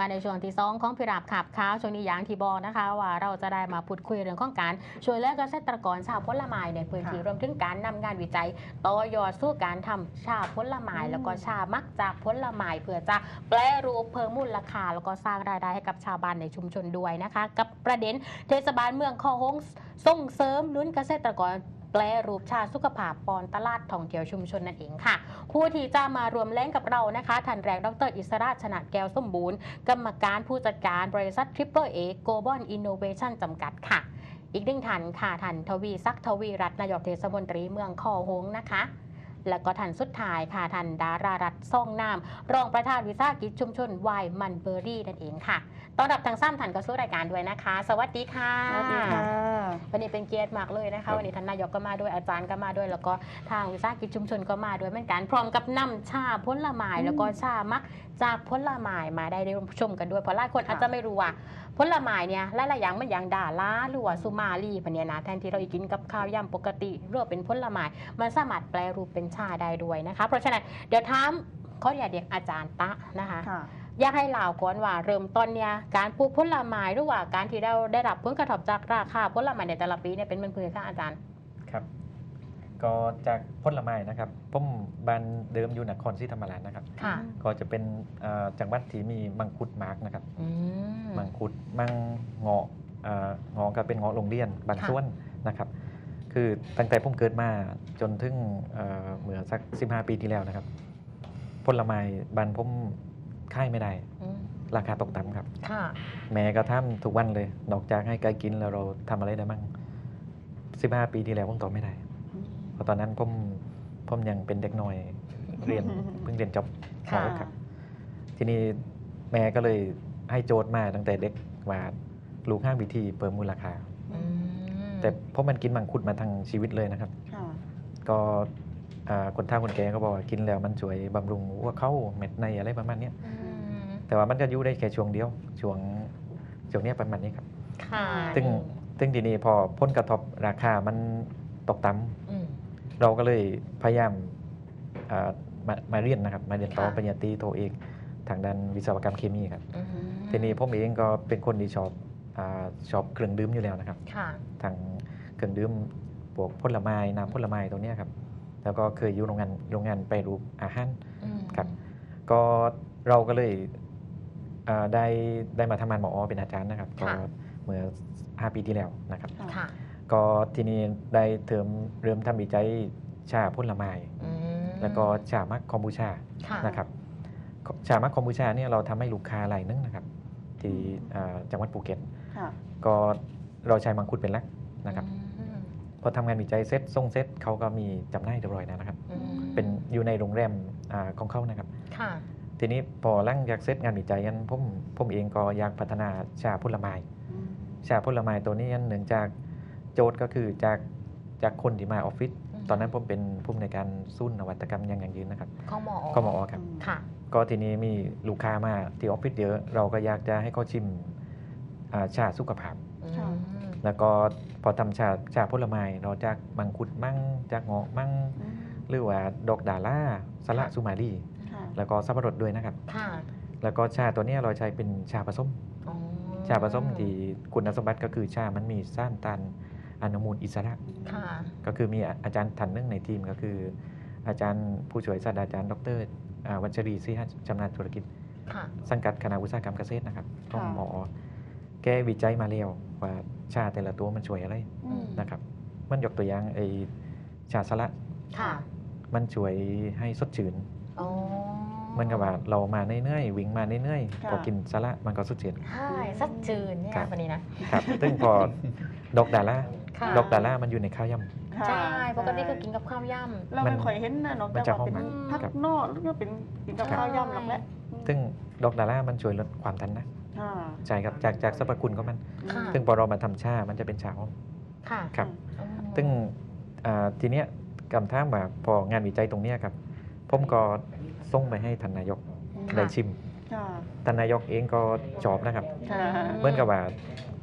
มาในช่วงที่สองของพิราบขับข้าวช่วงนี้อย่างที่บอกนะคะ ว่าเราจะได้มาพูดคุยเรื่องของการช่วยเหลือเกษตรกรชาวผลไม้ในพื้นที่ค่ะรวมถึงการนำงานวิจัยต่อยอดสู่การทำชาผลไม้อืมแล้วก็ชามักจากผลไม้เพื่อจะแปรรูปเพิ่มมูลค่าแล้วก็สร้างรายได้ให้กับชาวบ้านในชุมชนด้วยนะคะ กับประเด็นเทศบาลเมืองคอหงส์ส่งเสริมหนุนเกษตรกร แปลรูปชาสุขภาพปอนตลาดท่องเที่ยวชุมชนนั่นเองค่ะ ผู้ที่จะมารวมแรงกับเรานะคะท่านแรกดรอิสระชนะแก้วสมบูรณ์ กรรมการผู้จัดการบริษัททริปเปอร์เอโกลบอลอินโนเวชั่นจำกัดค่ะ อีกหนึ่งท่านค่ะท่านทวี ซักทวีรัตนายกเทศมนตรีเมืองคอหงนะคะ แล้วก็ท่านสุดท้ายค่ะท่านดารารัตน์ซ่องนาม รองประธานวิสาหกิจชุมชนวายมันเบอรี่นั่นเองค่ะต้อนรับทางซ้ำท่านก็สู้รายการด้วยนะคะ สวัสดีค่ะสวัสดีค่ะวันนี้เป็นเกียรติมากเลยนะครัคะบวันนี้ท่านนายกก็มาด้วยอาจารย์ก็มาด้วย แล้วก็ทางวิสาหกิจชุมชนก็มาด้วยเหมือนกันพร้อมกับนำชาผลไม้อืมแล้วก็ชามักจากผลไม้มาได้ได้ชมกันด้วยเพราะหลายคนค่ะอาจจะไม่รู้ว่าผลไม้เนี่ยหลายๆอย่างมันอย่างดาล้าหรือว่าสุมาลีพันเนี่ยนะแทนที่เราจะกินกับข้าวยำปกติหรือว่าเป็นผลไม้มันสามารถแปลรูปเป็นชาได้ด้วยนะคะ เพราะฉะนั้นเดี๋ยวถามขออนุญาตเรียกอาจารย์ตะนะคะค่ะ อยากให้เล่าก่อนว่าเริ่มต้นเนี่ยการปลูกผลไม้หรือว่าการที่เราได้รับผลกระทบจากราคาผลไม้ในแต่ละปีเนี่ยเป็นมันเพื่อค่ะอาจารย์ครับ ก็จากผลไม้นะครับผมบ้านเดิมอยู่นครศรีธรรมราชนะครับ ค่ะก็จะเป็นเอ่อจังหวัดที่มีมังคุดมาร์กนะครับ อืม มังคุดมังเงาะเอ่อเงาะก็เป็นเงาะโรงเรียนบางค่ะ ส่วนนะครับ คือตั้งแต่ผมเกิดมาจนถึงเอ่อเมื่อสัก 15 ปีที่แล้วนะครับผลไม้บ้านผมค่ายไม่ได้อืมราคาตกต่ำครับค่ะแม่ก็ทำทุกวันเลย นอกจากให้ไก่กินแล้วเราทำอะไรได้มั่ง15 ปีที่แล้วผมตอบไม่ได้เพราะตอนนั้นผมผมยังเป็นเด็กน้อยเรียนเพิ่งเรียนจบมค่ะหกครับ ทีนี้แม่ก็เลยให้โจทย์มาตั้งแต่เด็กว่าลูกห้างวิธีเพิ่มมูลค่าอืม แต่เพราะมันกินมังคุดมาทั้งชีวิตเลยนะครับ ค่ะ ก็อ่าคนเฒ่าคนแก่ก็บอกว่ากินแล้วมันช่วยบำรุงหัวเข้าเม็ดในอะไรประมาณเนี้ยอืมแต่ว่ามันก็อยู่ได้แค่ช่วงเดียวช่วงช่วงเนี้ยประมาณนี้ครับ ค่ะซึ่งซึ่งทีนี้พอพ้นกระทบราคามันตกต่ำอืมเราก็เลยพยายามอ่ามามาเรียนนะครับ มาเรียนต่อค่ะ ปริญญาตรีโทเอกทางด้านวิศวกรรมเคมีครับ อืมทีนี้ผมเองก็เป็นคนที่ชอบอา ชอบเครื่องดื่มอยู่แล้วนะครับค่ะทางเครื่องดื่มพวกผลไม้น้ำผลไม้ตัวเนี้ยครับแล้วก็เคยอยู่โรงงานโรงงานไปรูปอาหารอืมครับก็เราก็เลยอ่าได้ได้มาทำงานหมอเป็นอาจารย์นะครับก็เมื่อ5ปีที่แล้วนะครับค่ะก็ทีนี้ได้เติมเริ่มทำวิจัยชาผลไม้อืมแล้วก็ชามักคอมบูชาค่ะนะครับชามักคอมบูชาเนี่ยเราทำให้ลูกค้ารายหนึงนะครับ ที่อ่าจังหวัดภูเก็ตค่ะก็เราใช้มังคุดเป็นหลักนะครับอืมพอทำงานวิจัยเสร็จส่งเสร็จเขาก็มีจำหน่ายเรียบร้อยแล้วนะครับอืมเป็นอยู่ในโรงแรมอาของเขานะครับค่ะทีนี้พอหลังจากเสร็จงานวิจัยกันผมผมเองก็อยากพัฒนาชาผลไม้อืมชาผลไม้ตัวนี้เนื่องจากโจทย์ก็คือจากจากคนที่มาออฟฟิศอืม ตอนนั้นผมเป็นผู้อำนวยการศูนย์นวัตกรรมยังยั่งยืนนะครับข้อหมอก็มาออครับ ค่ะ ก็ทีนี้มีลูกค้ามาที่ออฟฟิศเยอะ เราก็อยากจะให้เขาชิมอ่าชาสุขภาพอืมแล้วก็พอทำชาชาผลไม้เราจากมังคุดมั่งจากเงาะมั่งอืมหรือว่าดอกดาล่าสละสุมาลีค่ะแล้วก็สับปะรดด้วยนะครับ ค่ะแล้วก็ชาตัวเนี้ยเราใช้เป็นชาผสม อ๋อชาผสมที่คุณสมบัติก็คือชามันมีสารต้าน อนุมูลอิสระค่ะก็คือมีอาจารย์ท่านหนึงในทีมก็คือ อาจารย์ผู้ช่วยศาสตราจารย์ดรอ่าวัชรีศรีหัชำนาญธุรกิจค่ะสังกัดคณะอุตสาหกรรมเกษตรนะครับของค่ะหมอแก้วิจัยมาแล้วว่าชาแต่ละตัวมันช่วยอะไรอืมนะครับ มันยกตัวอย่างไอชาสละค่ะมันช่วยให้สดชื่นอ๋อเหมันกับว่าเรามาเนื่อยๆวิ่งมาเนื่อยๆค่ะพอกินสละมันก็สดชื่นใช่สัดจืนเนี่ยครับวันนี้นะครับซึ่งพอดอกดาล่า ค่ะ ดอกดาล่ามันอยู่ในข้าวย ค่ะใช่ปกติคือกินกับข้าวยำ เรามัไม่นค่อยเห็นนะนอกมันจากจะว่าเป็นหอมผักครับนอกหรือว่าเป็นกินกับครับข้าวยำหรอกแหละำซึ่งดอกดาล่ามันช่วยลดความดันนะค่ะใช่ครับจากจากสรรพคุณของมัน ค่ะ ซึ่งพอเรามาทำชา มันจะเป็นชาหอม ค่ะครับ อืม ซึ่งอ่าทีเนี้ยกำท่ามว่าพองานวิจัยตรงเนี้ยครับผมก็ส่งไปให้ท่านนายกค่ะ ได้ชิมค่ะท่านนายกเองก็ชอบนะครับ ค่ะ เหมื่อนกับว่า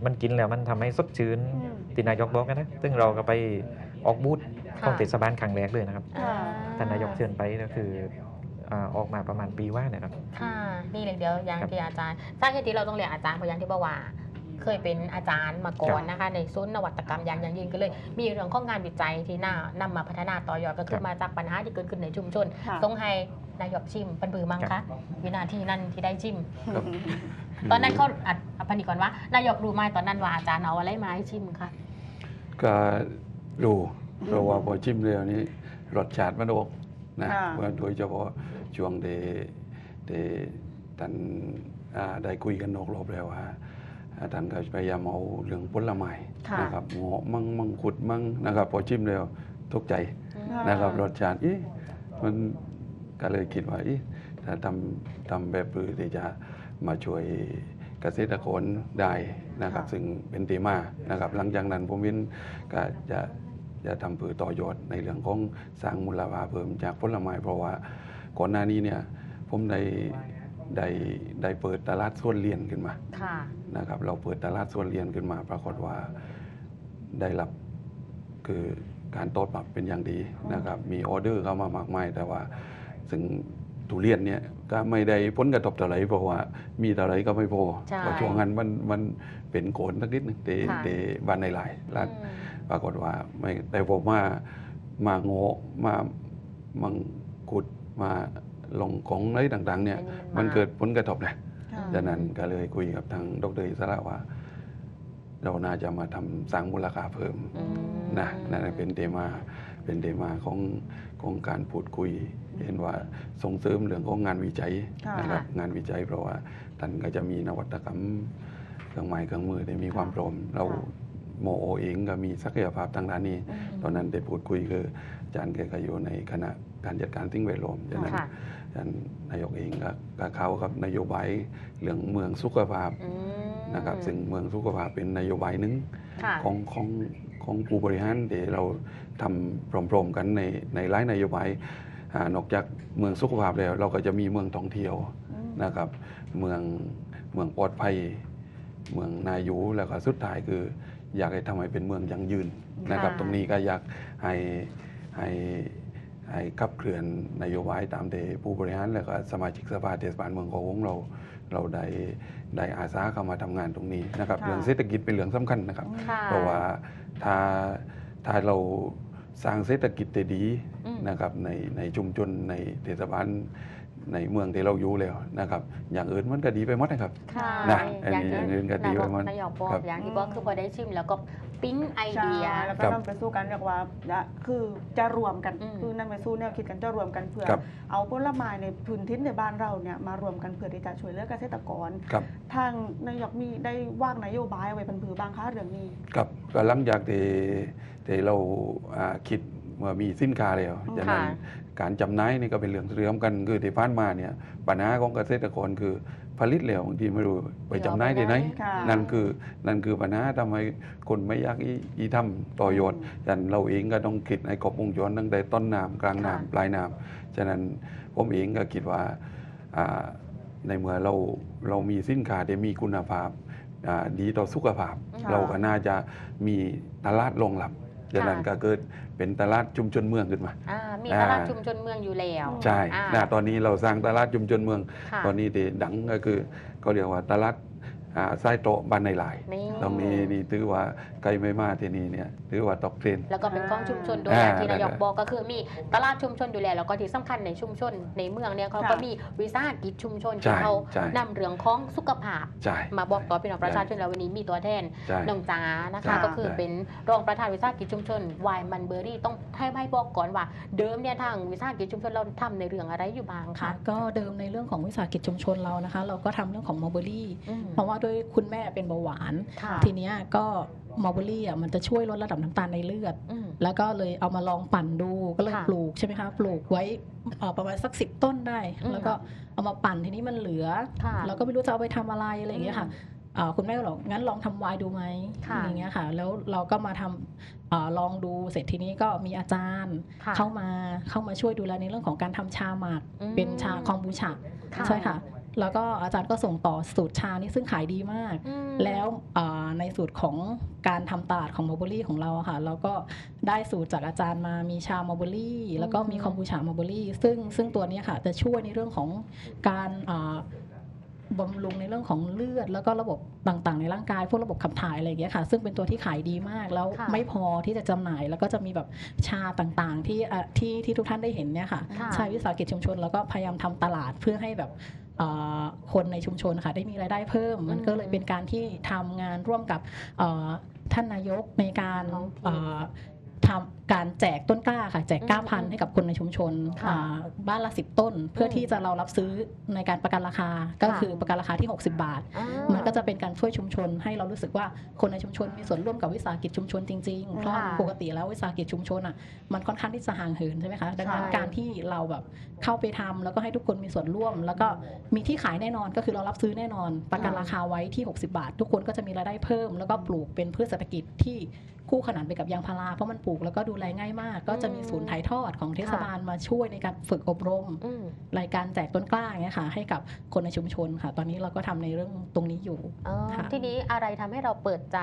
มันกินแล้วมันทำให้สดชื่นอืมที่นายกบอกกันนะ ซึ่งเราก็ไปออกบูธของค่ะเทศบาลครั้งแรกเลยนะครับค่ะท่านนายกเชิญไปก็คืออ่าออกมาประมาณปีว่าเนี่ยครับ ค่ะ นี่เลยเดียวอย่างครับที่อาจารย์สาเหตุที่เราต้องเรียกอาจารย์เพราะอย่างที่บอกว่า เคยเป็นอาจารย์มาก่อนนะคะ ในศูนย์นวัตกรรมอย่างอย่างยิ่งก็เลย มีเรื่องของงานวิจัยที่น่านำมาพัฒนาต่อยอดก็คือมาจากปัญหาที่เกิดขึ้นในชุมชนค่ะต้องให้ นายกชิมเป็นบือมั้งครัคะบวินาทีนั้นที่ได้ชิมครับตอนนั้นเขาอัดอภันดีก่อนว่านายกรู้ไหมตอนนั้นว่าอาจารย์เอาอะไรมาให้ชิมคะก็รู้เพราะว่าพอชิมเร็วนี้รสชาติมันออกนะค่ะว่าโดยเฉพาะช่วงเดเดท่านอ่าได้คุยกันนอกรอบแล้วว่าอ่าท่านก็พยายามเอาเรื่องผลไม้ค่ะนะครับเงาะมังมังคุดมังนะครับ พอชิมแล้วตกใจนะครับรสชาติเอ๊ะมัน ก็เลยคิดว่าเอ๊ะถ้าทำทำแบบพือที่จะมาช่วยเกษตรกรได้นะครับค่ะซึ่งเป็นเตมานะครับ หลังจากนั้นผมวินก็จะจะทำเพื่อต่อยอดในเรื่องของสร้างมูลค่าเพิ่มจากผลไม้เพราะว่าก่อนหน้านี้เนี่ยผมได้ได้ได้เปิดตลาดส่วนเรียนขึ้นมาค่ะนะครับ เราเปิดตลาดส่วนเรียนขึ้นมา ปรากฏว่าได้รับคือการตอบรับเป็นอย่างดีนะครับ มีออเดอร์เข้ามามากมายแต่ว่า ซึ่งทุเรียนเนี่ยก็ไม่ได้ผลกระทบเท่าไหร่เพราะว่ามีเท่าไหร่ก็ไม่พอใช่เพราะช่วงนั้นมันมันเป็นโกนสักนิดหนึงเตค่ะ เตบ้านในหลายร้านอืมปรากฏว่าไม่แต่ผมว่ามาโง่มามังกุดมาลงของอะไรต่างๆ เนี่ยอัมันเกิดผลกระทบนะค่ะ ดังนั้นก็เลยคุยกับทางดรอิสระว่า เราน่าจะมาทำสร้างมูลค่าเพิ่มอืมนะนั่นเป็นเทมาเป็นเทมาของ ของการพูดคุย เห็นว่าส่งเสริมเรื่องของงานวิจัยค่ะนะครับงานวิจัย เพราะว่าท่านก็จะมีนวัตกรรมเครื่องไม้เครื่องมือได้มีความพร้อมเราโมโอเองก็มีศักยภาพทางด้านนี้ ตอนนั้นได้พูดคุยคืออาจารย์แกก็อยู่ในคณะการจัดการสิ่งแวดล้อมฉะนั้นค่ะท่านนายกเองก็ก็เข้ากับนโยบายเรื่องเมืองสุขภาพอืมนะครับ ซึ่งเมืองสุขภาพเป็นนโยบายหนึ่งค่ะของของ ของผู้บริหารที่เราทำพร้อมๆกันในในหลายนโยบายอ่านอกจากเมืองสุขภาพแล้ว เราก็จะมีเมืองท่องเที่ยวอืมนะครับ เมืองเมืองปลอดภัย เมืองนายูแล้วก็สุดท้ายคือ อยากให้ทำให้เป็นเมืองยั่งยืนนะครับค่ะตรงนี้ก็อยากให้ให้ให้ขับเคลื่อนนโยบายตามที่ผู้บริหารแล้วก็สมาชิกสภาเทศบาลเมืองของเราเราได้ได้อาสาเข้ามาทำงานตรงนี้นะครับค่ะเรื่องเศรษฐกิจเป็นเรื่องสำคัญนะครับค่ะเพราะว่า ถ้าถ้าเราสร้างเศรษฐกิจได้ดีอืมนะครับในในชุมชนในเทศบาล ในเมืองที่เราอยู่แล้วนะครับ อย่างอื่นมันก็ดีไปหมดนะครับ ค่ะนะอย่างอันนี้ที่อย่างอื่นก็ดีนายไปกหมด นายกบอกครับอย่างที่บอกคือพอได้ชิมแล้วก็ปิ๊งไอใช่เดียแล้วครัก็บนำไปสู่กันเรียกว่าจะคือจะรวมกันอืม คือนำไปสู่แนวคิดกันจะรวมกันเพื่อ ครับ เอาผลไม้ในพื้นที่ในบ้านเราเนี่ยมารวมกันเพื่อที่จะช่วยเหลือกเกษตรกร ครับ ทางนายกมีได้ว่างนโยบายเอาไว้บรรพือบางคะเรื่องนี้ ครับก็หลังจากที่ที่เราอ่าคิดเมื่อมีสินค้าแล้วอืมฉะนั้นค่ะ การจำหน่ายนี่ก็เป็นเรื่องเรื่องกันคือที่ผ่านมาเนี่ยปัญหาของเกษตรกรคือผลิตแล้วบางทีไม่รู้ไปจำหน่ายที่ไหนค่ะ นั่นคือนั่นคือปัญหาทำให้คนไม่อยากอีอีทำต่อยอดฉะนั้นเราเองก็ต้องคิดในกรอบวงจรตั้งแต่ต้นน้ำกลางค่ะน้ำปลายน้ำฉะนั้นผมเองก็คิดว่าอ่าในเมื่อเราเรามีสินค้าที่มีคุณภาพอ่าดีต่อสุขภาพ ค่ะ เราก็น่าจะมีตลาดรองรับ ฉะนั้นก็เกิดเป็นตลาดชุมชนเมืองขึ้นมา อ่ามีอ่าตลาดชุมชนเมืองอยู่แล้วใช่อ่า นะตอนนี้เราสร้างตลาดชุมชนเมือง ค่ะ ตอนนี้ที่ดังก็คือเขาเรียกว่าตลาดอ่า ไส้โตะบ้านในหลายนี่ตรงนี้นี่ถือว่าไกลไม่มาที่นี่เนี่ยถือว่าตกเทรนด์ แล้วก็เป็นกล้องชุมชนด้วยอ่าอย่างที่นายกได้บอกก็คือมีตลาดชุมชนอยู่แล้วแล้วก็ที่สำคัญในชุมชนในเมืองเนี่ยเขาก็ค่ะ มีวิสาหกิจชุมชนใช่ที่เขาใช่ นำเรื่องของสุขภาพ ใช่ มาบอกต่อพี่น้องประชาชนแล้ววันนี้มีตัวแทนใช่ น้องจ๋านะใช่คะก็คือใช่เป็นรองประธานวิสาหกิจชุมชนวายมันเบอรี่ต้องให้ให้บอกก่อนว่า เดิมเนี่ยทางวิสาหกิจชุมชนเราทำในเรื่องอะไรอยู่บ้างค่ะคะก็เดิมในเรื่องของวิสาหกิจชุมชนเรานะคะ เราก็ทำเรื่องของมอลเบอรี่ อืม เพราะว่าด้วยคุณแม่เป็นเบาหวานค่ะทีเนี้ยก็มอลเบอรี่อะมันจะช่วยลดระดับน้ำตาลในเลือดอืมแล้วก็เลยเอามาลองปั่นดูก็เลยค่ะปลูกใช่ไหมคะปลูกไว้เอ่อประมาณสักสิบต้นได้อืมแล้วก็เอามาปั่นทีนี้มันเหลือค่ะเราก็ไม่รู้จะเอาไปทำอะไรอะไรอย่างเงี้ยค่ะอ่าคุณแม่ก็บอกงั้นลองทำไวน์ดูไหมค่ะอย่างเงี้ยค่ะ แล้วเราก็มาทำอาลองดูเสร็จทีนี้ก็มีอาจารย์ค่ะเข้ามาเข้ามาช่วยดูแลในเรื่องของการทำชาหมักอืมเป็นชาคอมบูชาค่ะใช่ค่ะ แล้วก็อาจารย์ก็ส่งต่อสูตรชานี่ซึ่งขายดีมากอืมแล้วอ่าในสูตรของการทำตลาดของม l ลเบอรี่ของเราอะค่ะเราก็ได้สูตรจากอาจารย์มามีชาม l ลเบอรี่แล้วก็มีอืมคอมบูชาม l ลเบอรี่ซึ่งซึ่งตัวเนี้ยค่ะจะช่วยในเรื่องของการอ่าบำรุงในเรื่องของเลือด แล้วก็ระบบต่างๆ ในร่างกาย พวกระบบขับถ่ายอะไรอย่างเงี้ยค่ะ ซึ่งเป็นตัวที่ขายดีมากแล้วค่ะไม่พอที่จะจำหน่าย แล้วก็จะมีแบบชาต่างๆ ที่อะที่ที่ทุกท่านได้เห็นเนี่ยค่ะค่ะชาวิสาหกิจชุมชน แล้วก็พยายามทำตลาดเพื่อให้แบบเอ่อ คนในชุมชนค่ะได้มีรายได้เพิ่ม มันก็เลยเป็นการที่ทำงานร่วมกับเอ่อท่านนายกในการ ท้องถิ่นเอ่อทำการแจกต้นกล้าค่ะ แจกอืมก้าพันธุ์ให้กับคนในชุมชนค่ะอ่าบ้านละสิบต้น เพื่ออมที่จะเรารับซื้อในการประกันราคาก็ค่ะคือประกันราคาที่ 60 บาทอ่ามันก็จะเป็นการช่วยชุมชน ให้เรารู้สึกว่าคนในชุมชนมีส่วนร่วมกับวิสาหกิจชุมชนจริงๆเพราะค่ะปกติแล้ววิสาหกิจชุมชนอะมันค่อนข้างที่จะห่างเหินใช่ไหมคะดังนั้นใช่การที่เราแบบเข้าไปทำแล้วก็ให้ทุกคนมีส่วนร่วม แล้วก็มีที่ขายแน่นอนก็คือเรารับซื้อแน่นอน ประกันราคาไว้ที่ 60 บาท ทุกคนก็จะมีรายได้เพิ่ม แล้วก็ปลูกเป็นพืชเศรษฐกิจที่ คู่ขนานไปกับยางพาราเพราะมันปลูกแล้วก็ดูแลง่ายมาก ก็จะมีศูนย์ถ่ายทอดของเทศบาลมาช่วยในการฝึกอบรมอืมรายการแจกต้นกล้าอย่างเงี้ยค่ะ ให้กับคนในชุมชนค่ะ ตอนนี้เราก็ทำในเรื่องตรงนี้อยู่อ๋อค่ะทีนี้อะไรทำให้เราเปิดใจ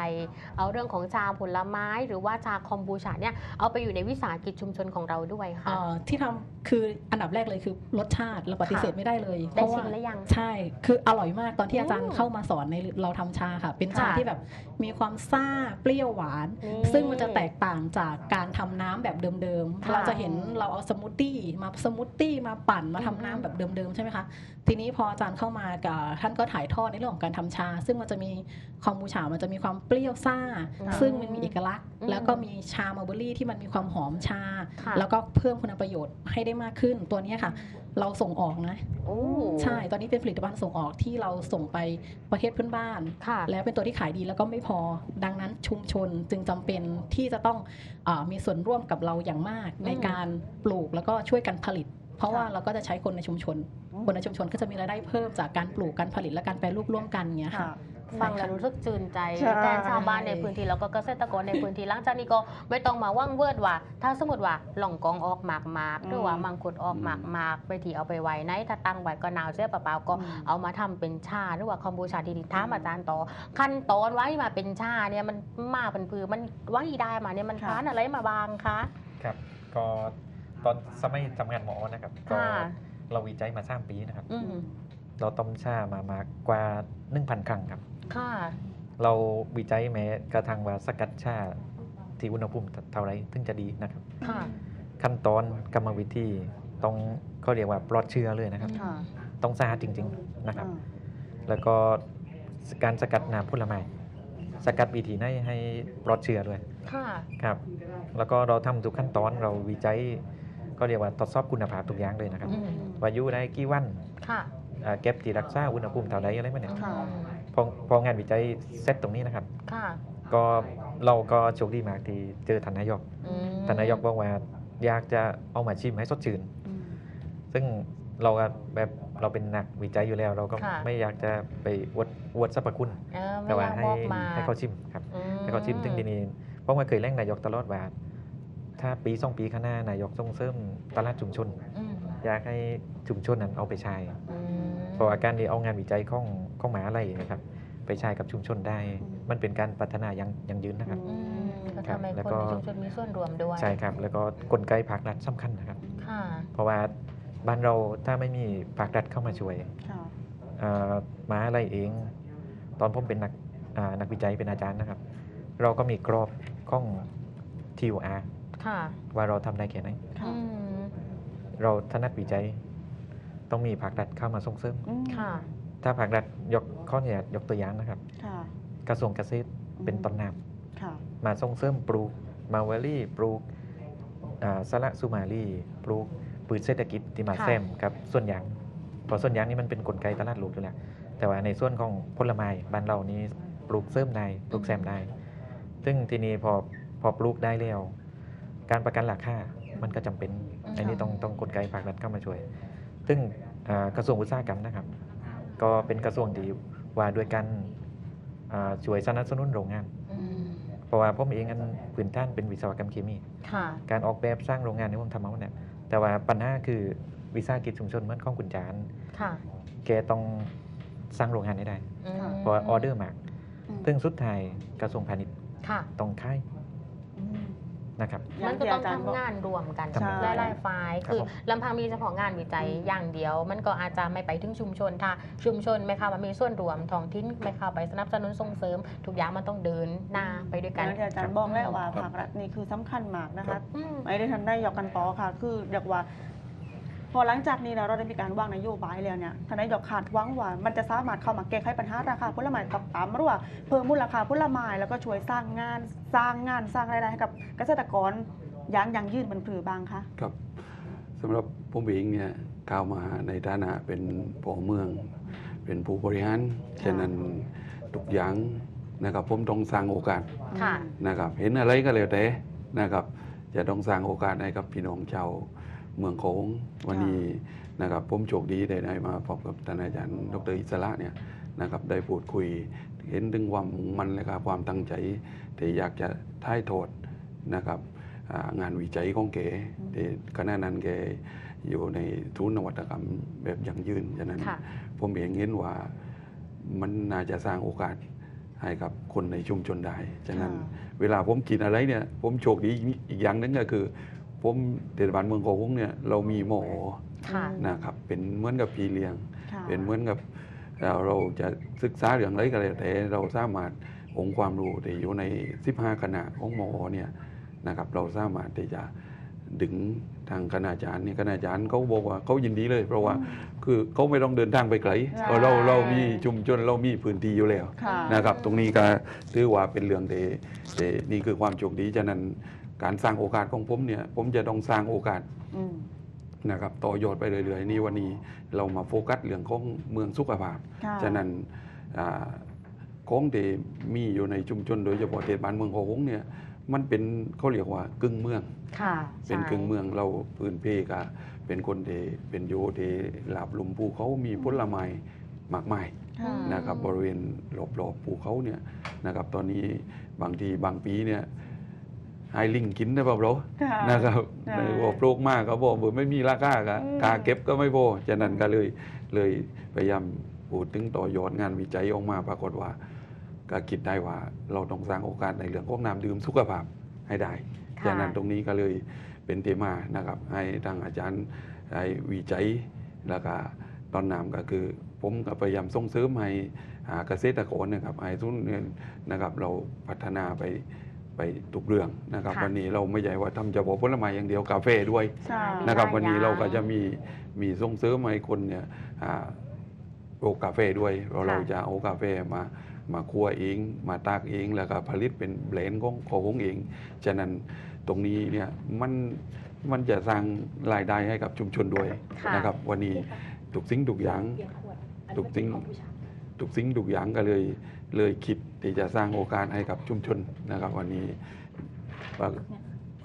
เอาเรื่องของชาผลไม้ หรือว่าชาคอมบูชาเนี่ยเอาไปอยู่ในวิสาหกิจชุมชนของเราด้วยค่ะเอ่อที่ทำคืออันดับแรกเลยคือรสชาติเราปฏิเสธไม่ได้เลยได้เพราะชิว่ามหรือยังใช่ คืออร่อยมากตอนที่อาจารอืย์มเข้ามาสอนในเราทำชาค่ะ เป็นชาค่ะที่แบบมีความซ่าเปรี้ยวหวานนี่ซึ่งมันจะแตกต่างจากการทำน้ำแบบเดิมๆค่ะเราจะเห็นเราเอาสมูทตี้มาสมูทตี้มาปั่นมาทำอืมน้ำแบบเดิมๆ ใช่ไหมคะ ทีนี้พออาจารย์เข้ามากับท่านก็ถ่ายทอดในเรื่องของการทำชา ซึ่งมันจะมีคอมบูชา มันจะมีความเปรี้ยวซ่าอืมซึ่งมันมีเอกลักษณ์อืมแล้วก็มีชามาร์เบอรี่ที่มันมีความหอมชาค่ะแล้วก็เพิ่มคุณประโยชน์ให้ได้มากขึ้นตัวเนี้ยค่ะ เราส่งออกนะโอ้ใช่ตอนนี้เป็นผลิตภัณฑ์ส่งออกที่เราส่งไปประเทศเพื่อนบ้านค่ะแล้วเป็นตัวที่ขายดีแล้วก็ไม่พอ ดังนั้นชุมชนจึงจำเป็นที่จะต้องอามีส่วนร่วมกับเราอย่างมากในอืมการปลูกแล้วก็ช่วยกันผลิต เพราะว่าค่ะเราก็จะใช้คนในชุมชน คนในชุมชนก็จะมีรายได้เพิ่มจากการปลูกการผลิตและการแปรรูปร่วมกันเงี้ยค่ะค่ะ ฟังแล้วรู้สึกจืนใจใช่แทนชาวบ้านในพื้นที่แล้วก็เกษตรกรในพื้นที่หลังจากนี้ก็ไม่ต้องมาว่างเวิร์ดว่า ถ้าสมมติว่าหล่องกองออกหมากมากๆหรือว่ามังคุดออกหมากมากๆไปที่เอาไปไว้ไหนถ้าตั้งไว้ก็หนาวเสียเปล่าๆก็อืมเอามาทำเป็นชาหรือว่าคอมบูชาดีๆถามอาจารย์ต่อ ขั้นตอนไว้มาเป็นชาเนี่ยมันมาเป็นพือมันไว้ได้มาเนี่ยมันค่ะทานอะไรมาบางคะครับก็ตอนสมัยทำงานหมอนะครับก็ค่ะเราวิจัยมาสามปีนะครับอืมเราต้มชามามากว่า1,000 ครั้งครับ ค่ะ เราวิจัยแม้กระทั่งว่าสกัดชาที่อุณหภูมิเท่าไรถึงจะดีนะครับ ค่ะ ขั้นตอนกรรมวิธีต้องเขาเรียกว่าปลอดเชื้อเลยนะครับ ค่ะ ต้องสะอาดจริง ๆนะครับอ่าแล้วก็การสกัดน้ำผลไม้สกัดวิธีให้ให้ปลอดเชื้อด้วยค่ะ ครับ แล้วก็เราทำทุกขั้นตอนเราวิจัยก็เรียกว่าทดสอบคุณภาพทุกอย่างเลยนะครับ อืม ว่าอยู่ได้กี่วันค่ะ อ่าเก็บที่รักษาอุณหภูมิเท่าไรอะไรแบบเนี้ยค่ะ พอพองานวิจัยเสร็จตรงนี้นะครับ ค่ะก็เราก็โชคดีมากที่เจอท่านนายกอืมท่านนายกบอกว่าอยากจะเอามาชิมให้สดชื่น อืม ซึ่งเราก็แบบเราเป็นนักวิจัยอยู่แล้ว เราก็ค่ะ ไม่อยากจะไปอวดอวดสรรพคุณ เออไม่แต่ว่าอยากให้บอกมาให้เขาชิมครับ อืมให้เขาชิมถึงทีนี้เพราะว่าเคยแร่งนายกตลอดว่า ถ้าปีสองปีข้างหน้านายกส่งเสริมตลาดชุมชน อืมอยากให้ชุมชนนั้นเอาไปใช้อืมเพราะว่าการที่เอางานวิจัยของ ของหมหาอะไรนะครับ ไปใช้กับชุมชนได้ มันเป็นการพัฒนายังยังยืนนะครับอืมก็ครับทำให้แล้วคนก็ในชุมชนมีส่วนรวมด้วยใช่ครับ แล้วก็กลไกภาครัฐสำคัญนะครับค่ะเพราะว่าบ้านเราถ้าไม่มีภาครัฐเข้ามาช่วยค่ะอ่ามหาอะไรเอง ตอนผมเป็นนักอ่านักวิจัยเป็นอาจารย์นะครับ เราก็มีกรอบของ TOR ค่ะว่าเราทำได้แค่ไหนค่ะอืมเราถนัดวิจัย ต้องมีภาครัฐเข้ามาส่งเสริมอืมค่ะ ถ้าภาครัฐยกข้อเนี่ยยกตัวอย่างนะครับ ค่ะ กระทรวงเกษตรเป็นต้นน้ค่ะำมาส่งเสริมปลูกมาเวลี่ปลูกอ่าสละสุมาลีปลูกปืนเศรษฐกิจที่มาค่ะ แซมกับส่วนยางเพราะส่วนยางนี่มันเป็นกลไกตลาดโลกอยู่แล้วแต่ว่าในส่วนของผลไม้บ้านเรานี้ปลูกเสริมได้ปลูกแซมได้ซึ่งทีนี้พอพอปลูกได้แล้วการประกันราคามันก็จำเป็นอันนี้ต้องต้องกลไกภาครัฐเข้ามาช่วย ซึ่งอ่ากระทรวงอุตสาหกรรมนะครับ ก็เป็นกระทรวงที่ว่าด้วยกันอ่าช่วยสนับสนุนโรงงานอืมเพราะว่าผมเองอันพื้นฐานเป็นวิศวกรรมเคมีค่ะการออกแบบสร้างโรงงานที่ผมทำมาเนี่ยแต่ว่าปัญหาคือวิสาหกิจชุมชนเหมือนของคุณจานค่ะแกต้องสร้างโรงงานให้ได้อืมเพราะว่าออเดอร์มากอืมซึ่งสุดท้ายกระทรวงพาณิชย์ค่ะต้องค่ายอืม นะครับย่ามันก็ที่ต้องาจารย์บกทำงานรวมกันใช่ หลายๆฝ่ายครับคือผม ลำพังมีเฉพาะงานวิจัยอืมอย่างเดียว มันก็อาจจะไม่ไปถึงชุมชนถ้าชุมชนไม่เข้ามามีส่วนรวมท้องถิ่นไม่เข้าไปสนับสนุนส่งเสริม ทุกอย่างมันต้องเดินหน้าไปด้วยกันอย่างที่อาจารย์บอกแล้วว่าภาครัฐนี่คือสำคัญมากนะคะอืม ไม่ได้ทันได้ยกกันต่อค่ะ คืออยากว่า พอหลังจากนี้แล้วเราได้มีการวางนโยบายแล้วเนี่ยทานายกขาดหวังว่า มันจะสามารถเข้ามาแก้ไขปัญหาราคาผลไม้ตกต่ำหรือว่าเพิ่มมูลค่าผลไม้แล้วก็ช่วยสร้างงานสร้างงานสร้างรายได้ให้กับเกษตรกรอย่างยั่งยืนมันผือบางคะครับสำหรับผมเองเนี่ยก้าวมาในฐานะเป็นปอเมือง เป็นผู้บริหารฉะนั้นทุกอย่างนะครับผมต้องสร้างโอกาสค่ะนะครับ เห็นอะไรก็แล้วแต่นะครับจะต้องสร้างโอกาสให้กับพี่น้องชาว เมืองโขงวันนี้นะครับผมโชคดีได้ได้มาพบกับท่านอาจารย์ดรอิสระเนี่ยนะครับได้พูดคุยเห็นถึงความมุ่งมั่นและก็ความตั้งใจที่อยากจะถ่ายทอดนะครับอ่างานวิจัยของแกที่ขณะนั้นแกอยู่ในทุนนวัตกรรมแบบยั่งยืนฉะนั้นค่ะผมเองเห็นว่ามันน่าจะสร้างโอกาสให้กับคนในชุมชนได้ ฉะนั้นค่ะเวลาผมกินอะไรเนี่ย ผมโชคดีอีกอย่างหนึงก็คือ ผมเทศบาลเมืองโขงเนี่ยเรามีหมอค่ะ นะครับเป็นเหมือนกับพี่เลี้ยง ค่ะเป็นเหมือนกับเราเราจะศึกษาเรื่องอะไรก็แล้วแต่เราสามารถองค์ความรู้ที่อยู่ใน 15 คณะของหมอเนี่ยนะครับเราสามารถที่จะดึงทางคณาจารย์เนี่ยคณาจารย์เขาบอกว่าเขายินดีเลย เพราะว่าคือเขาไม่ต้องเดินทางไปไกลใช่เพราะเราเรามีชุมชนเรามีพื้นที่อยู่แล้ว ค่ะ นะครับตรงนี้ก็ถือว่าเป็นเรื่องเดเดนี่คือความโชคดีฉะนั้น การสร้างโอกาสของผมเนี่ย ผมจะต้องสร้างโอกาสอืมนะครับต่อยอดไปเรื่อยๆนี่วันนี้เรามาโฟกัสเรื่องของเมืองสุขภาพค่ะฉะนั้นอ่าของที่มีอยู่ในชุมชนโดยเฉพาะเทศบาลเมืองโขงเนี่ยมันเป็นเขาเรียกว่ากึ่งเมืองค่ะเป็นใช่กึ่งเมืองเราพื้นเพกะเป็นคนเดเป็นโยเดหลาบหลุมภูเขามีผลไม้มากมายค่ะนะครับบริเวณรอบๆภูเขาเนี่ยนะครับตอนนี้บางทีบางปีเนี่ย ให้ลิงกินได้เปล่าเราค่ะนะครับใช่ในว่าปลูกมากก็บอกว่าไม่มีราคาก็อืมกาเก็บก็ไม่พอฉะนั้นก็เลยเลยพยายามพูดถึงต่อยอดงานวิจัยออกมาปรากฏว่า ก็คิดได้ว่าเราต้องสร้างโอกาสในเรื่องของน้ำดื่มสุขภาพให้ได้ค่ะฉะนั้นตรงนี้ก็เลยเป็นเทมานะครับ ให้ทางอาจารย์ให้วิจัยแล้วก็ตอนน้ำก็คือผมก็พยายามส่งเสริมให้อ่าเกษตรกรนะครับให้ทุนเงินนะครับเราพัฒนาไป ไปทุกเรื่องนะครับ ค่ะ วันนี้เราไม่ใช่ว่าทำเฉพาะผลไม้อย่างเดียวกาแฟด้วยใช่นะครับ หลายวันนี้อย่าง เราก็จะมีมีส่งเสริมให้คนเนี่ยอ่าปลูกกาแฟด้วยเราค่ะ เราจะเอากาแฟมามาคั่วเองมาตากเองแล้วก็ผลิตเป็นแบรนด์ของของเองฉะนั้นตรงนี้เนี่ยมันมันจะสร้างรายได้ให้กับชุมชนด้วยค่ะ นะครับ วันนี้ทุกสิ่งทุกอย่าง ทุกสิ่งทุกสิ่งทุกอย่างก็เลย เลยคิดที่จะสร้างโอกาสให้กับชุมชนนะครับ วันนี้ว่า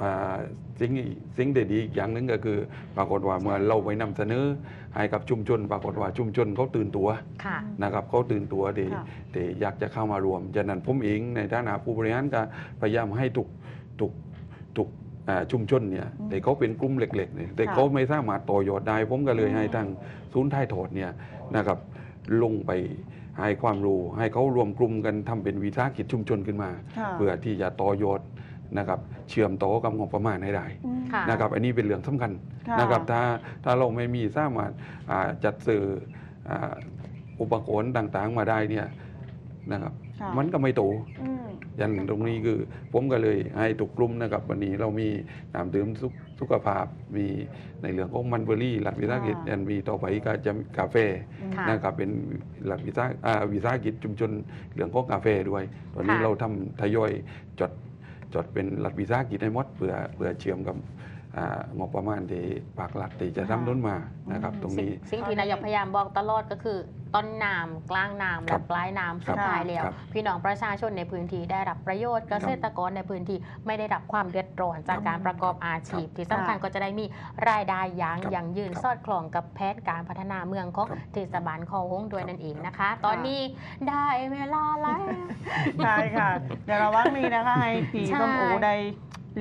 อ่าสิ่งสิ่งที่ดีอีกอย่างหนึ่งก็คือ ปรากฏว่าเมื่อเราไปนำเสนอให้กับชุมชน ปรากฏว่าชุมชนเขาตื่นตัวค่ะนะครับเขาตื่นตัวที่ค่ะที่อยากจะเข้ามารวมฉะนั้นผมเองในฐานะผู้บริหารก็พยายามให้ทุกทุกทุกอ่าชุมชนเนี่ยอืมแต่เขาเป็นกลุ่มเล็กๆเนี่ยแต่ค่ะเขาไม่สามารถต่อยอดได้ ผมก็เลยอืมให้ทางศูนย์ถ่ายทอดเนี่ยนะครับลงไป ให้ความรู้ให้เขารวมกลุ่มกันทำเป็นวิสาหกิจชุมชนขึ้นมาค่ะเพื่อที่จะต่อยอดนะครับเชื่อมต่อกับงบประมาณให้ได้อืมค่ะนะครับอันนี้เป็นเรื่องสำคัญค่ะนะครับถ้าถ้าเราไม่มีสามารถอ่าจัดซื้ออ่าอุปกรณ์ต่างๆมาได้เนี่ยนะครับค่ะ มันก็ไม่โตอืมยันตรงนี้คือผมก็เลยให้ทุกกลุ่มนะครับ วันนี้เรามีน้ำดื่มสุขสุขภาพมีในเรื่องของมันเบอรี่ หลักวิสาหกิจค่ะยันมีต่อไปก็จะมีกาแฟค่ะนะครับเป็นหลักวิสาอ่าวิสาหกิจชุมชนเรื่องของกาแฟด้วย ตอนนี้ค่ะเราทำทยอยจดจดเป็นหลักวิสาหกิจให้หมดเพื่อเพื่อเชื่อมกับอ่า งบประมาณที่ภาครัฐที่จะทำนุนมานะครับ ตรงสิ่งนี้ สิ่งที่นายกพยายามบอกตลอดก็คือต้นน้ำกลางน้ำครัและบปลายน้ำสุดครับท้ายแล้ว ครับพี่น้องประชาชนในพื้นที่ได้รับประโยชน์เกษตรกรในพื้นที่ไม่ได้รับความเดือดร้อนจากการประกอบอาชีพ ที่สำคัญครับก็จะได้มีรายได้อย่างครับอย่างยืนครับสอดคล้องกับแผนการพัฒนาเมืองของครับเทศบาลคลองหงส์ด้วยนั่นเองนะคะ ตอนนี้ได้เวลาแล้ว ใช่ค่ะ เดี๋ยวเราว่างนี้นะคะให้ผีใช่ส้มโอได้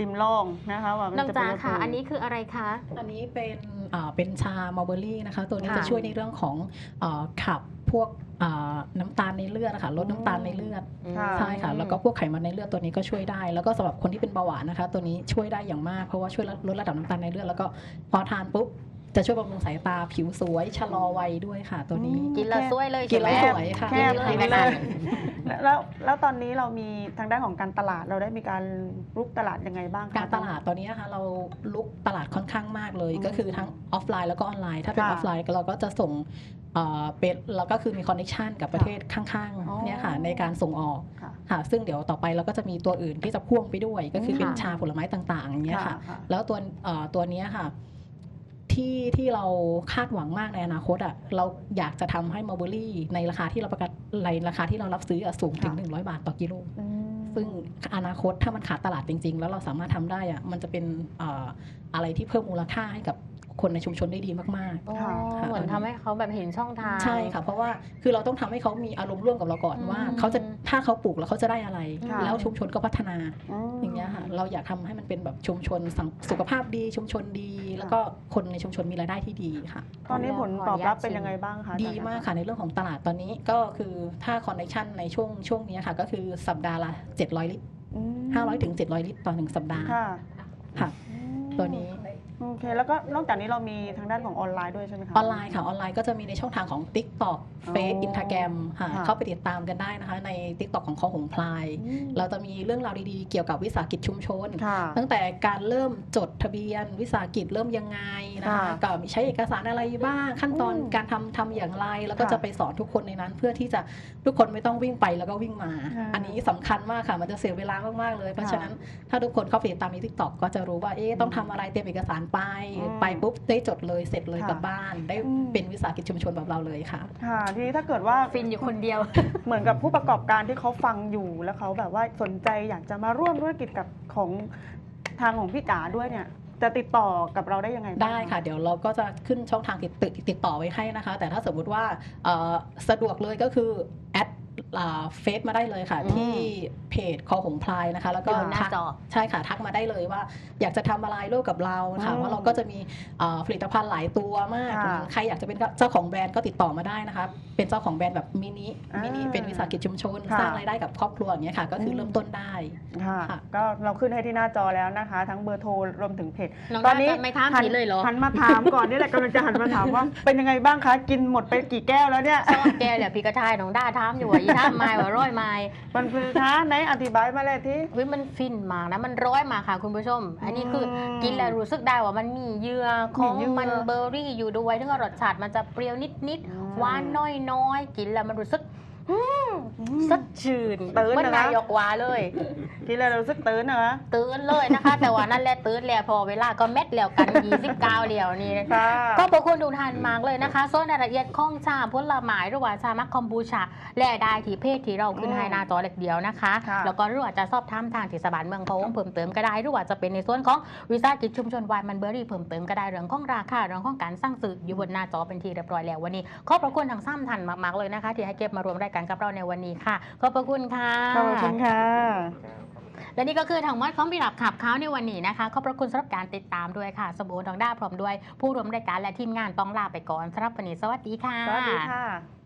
ริมลองนะคะว่ามันน้องจะเป็จ๋านค่ะยังไงอันนี้คืออะไรคะ อันนี้เป็นอ่าเป็นชามัลเบอรี่นะคะ ตัวนี้ค่ะจะช่วยในเรื่องของอาขับพวกอ่าน้ำตาลในเลือดนะคะลดน้ำตาลในเลือดค่ะใช่ค่ะ แล้วก็พวกไขมันในเลือดตัวนี้ก็ช่วยได้ แล้วก็สำหรับคนที่เป็นเบาหวานนะคะ ตัวนี้ช่วยได้อย่างมากเพราะว่าช่วยลดระดับน้ำตาลในเลือดแล้วก็พอทานปุ๊บจะช่วยบำรุงสายตาผิวสวยชะลอวัยด้วยค่ะ ตัวนี้ กินแล้วสวยเลยกินใช่ไหม แล้วสวยค่ะ แค่เลยกินนะเลคะย แล้วแล้วตอนนี้เรามีทางด้านของการตลาดเราได้มีการรุกตลาดยังไงบ้างคะ การตลาดตอนนี้นะคะเราลุกตลาดค่อนข้างมากเลยอืมก็คือทั้งออฟไลน์แล้วก็ออนไลน์ ถ้าเป็นอค่ะ อฟไลน์เราก็จะส่งเอ่อเป็นเราก็คือมีคอนเน c ชันกับประเทศข้างอ๋อ ๆเนี่ยค่ะในการส่งออกค่ะ ค่ะซึ่งเดี๋ยวต่อไปเราก็จะมีตัวอื่นที่จะพ่วงไปด้วย ก็คือเป็นค่ะ ชาผลไม้ต่างๆอย่างเงี้ยค่ะค่ะแล้วตัวเอ่อตัวเนี้ยค่ะ ที่ที่เราคาดหวังมากในอนาคตอะเราอยากจะทำให้มัลเบอรี่ในราคาที่เราประกาศในราคาที่เรารับซื้ออะสูงถึงค่ะ100 บาทต่อกิโลอืมซึ่งอนาคตถ้ามันขาดตลาดจริง ๆ แล้วเราสามารถทำได้อะมันจะเป็นเอ่ออะไรที่เพิ่มมูลค่าให้กับ คนในชุมชนได้ดีมากอ๋อค่ะเหมือนทำให้เขาแบบเห็นช่องทางๆใช่ค่ะ เพราะว่าคือเราต้องทำให้เขามีอารมณ์ร่วมกับเราก่อนอืมว่าเขาจะถ้าเขาปลูกแล้วเขาจะได้อะไรค่ะแล้วชุมชนก็พัฒนามอย่างเงี้ยค่ะเราอยากทำให้มันเป็นแบบชุมชนสังสุขภาพดีชุมชนดี แล้วก็คนในชุมชนมีรายได้ที่ดีค่ะ ตอนนี้ผลตอบรับเป็นยังไงบ้างคะดีมากค่ะในเรื่องของตลาดตอนนี้ก็คือถ้าคอนเนคชันในช่วงช่วงนี้ค่ะ ก็คือสัปดาห์ละ700 ลิตรอืม500ถึง700 ลิตรต่อหนึ่งสัปดาห์ค่ะค่ะอืมตัวนี้ โอเค แล้วก็นอกจากนี้เรามีทางด้านของออนไลน์ด้วยใช่ไหมคะ ออนไลน์ค่ะ ออนไลน์ก็จะมีในช่องทางของ TikTok อ๋อเฟซอินทาแกรมค่ะค่ะเข้าไปติดตามกันได้นะคะ ใน TikTok ของคอหงพลายอืมเราจะมีเรื่องราวดีๆ เกี่ยวกับวิสาหกิจชุมชนค่ะตั้งแต่การเริ่มจดทะเบียน วิสาหกิจเริ่มยังไงนะคะค่ะก็มีใช้เอกสารอะไรบ้าง ขั้นตอนอืมการทำทำอย่างไร แล้วก็ค่ะจะไปสอนทุกคนในนั้น เพื่อที่จะทุกคนไม่ต้องวิ่งไปแล้วก็วิ่งมาค่ะอันนี้สำคัญมากค่ะมันจะเสียเวลามากๆเลย เพราะค่ะฉะนั้นถ้าทุกคนเข้าไปติดตามใน TikTok ก็จะรู้ว่าเอ๊ะต้องทำอะไรเตรียมเอกสารไปอืมไปปุ๊บได้จดเลยเสร็จเลยค่ะกลับบ้าน ได้อืมเป็นวิสาหกิจชุมชนแบบเราเลยค่ะ ค่ะทีนี้ถ้าเกิดว่าฟินอยู่คนเดียว เหมือนกับผู้ประกอบการที่เขาฟังอยู่แล้วเขาแบบว่าสนใจอยากจะมาร่วมธุรกิจกับของทางของพี่จ๋าด้วยเนี่ยจะติดต่อกับเราได้ยังไงบ้างได้ค่ะ เดี๋ยวเราก็จะขึ้นช่องทางติดติดติดต่อไว้ให้นะคะ แต่ถ้าสมมุติว่าเอ่อสะดวกเลยก็คือแอด เฟซมาได้เลยค่ะอืมที่เพจคอหงพลายนะคะ แล้วก็อยู่หน้าทักจอใช่ค่ะทักมาได้เลยว่า อยากจะทำอะไรร่วมกับเราค่ะอืมว่าเราก็จะมีเอ่อผลิตภัณฑ์หลายตัวมากค่ะใครอยากจะเป็นเจ้าของแบรนด์ก็ติดต่อมาได้นะคะ เป็นเจ้าของแบรนด์แบบมินิอ่ามิมินิเป็นวิสาหกิจชุมชนค่ะสร้างรายได้กับครอบครัวอย่างเงี้ยค่ะ ก็คืออมเริ่มต้นได้ค่ะค่ะก็เราขึ้นให้ที่หน้าจอแล้วนะคะ ทั้งเบอร์โทรรวมถึงเพจน้องด้าจะไม่ถามผีเลยเหรอหันมาถามก่อนนี่แหละกำลังจะหันมาถามว่าเป็นยังไงบ้างคะกินหมดไปกี่แก้วแล้วเนี่ยชอบแกเดี๋ยวพี่กระชายน้องด้าถามอยู่ว่าอีท่ามไม้ว่าร้อยไม้มันคือท้าไหนอธิบายมาเลยที่เฮ้ยมันฟินมากนะมันร้อยมากค่ะคุณผู้ชม อันนี้คือกินแล้วรู้สึกได้ว่ามันมีเยื่อของมันเบอร์รี่อยู่ด้วยถึงรสชาติมันจะเปรี้ยวนิดๆหวานน้อยๆกินแล้วมันรู้สึกอืม สดชื่นตื่นเหมันนะนายกวาเลยกินแล้วเรารู้สึกตื่นเหรอตื่นเลยนะคะ แต่ว่านั่นแหละตื่นแล้วพอเวลาก็เม็ดแล้วกัน29เดียวนี่ค่ะ ก็ขอบคุณทุกท่านมากเลยนะคะส่วนรายละเอียดของชาผลไม้หรือว่าชามักคอมบูชา และได้ที่เพจที่เราขึ้นให้หน้าจอเล็กเดียวนะคะ ค่ะ แล้วก็หรือว่าจะสอบถามทางเทศบาลเมืองพะวงเพิ่มเติมก็ได้หรือว่าจะเป็นในส่วนของวิสาหกิจชุมชนวายมันเบอรี่เพิ่มเติมก็ได้เรื่องของราคาเรื่องของการสร้างสื่ออยู่บนหน้าจอเป็นที่เรียบร้อยแล้ววันนี้ขอบพระคุณทางซ้ำทันมากๆเลยนะคะ ที่ให้เก็บมารวมรายการกับเราในวันนี้ค่ะ ขอบพระคุณค่ะขอบคุณค่ะ และนี่ก็คือทั้งหมดของพี่หลับขับเขาในวันนี้นะคะ ขอบพระคุณสำหรับการติดตามด้วยค่ะ สมบูรณ์ทองด้าพร้อมด้วย ผู้ร่วมรายการและทีมงานต้องลาไปก่อนสำหรับวันนี้สวัสดีค่ะ สวัสดีค่ะ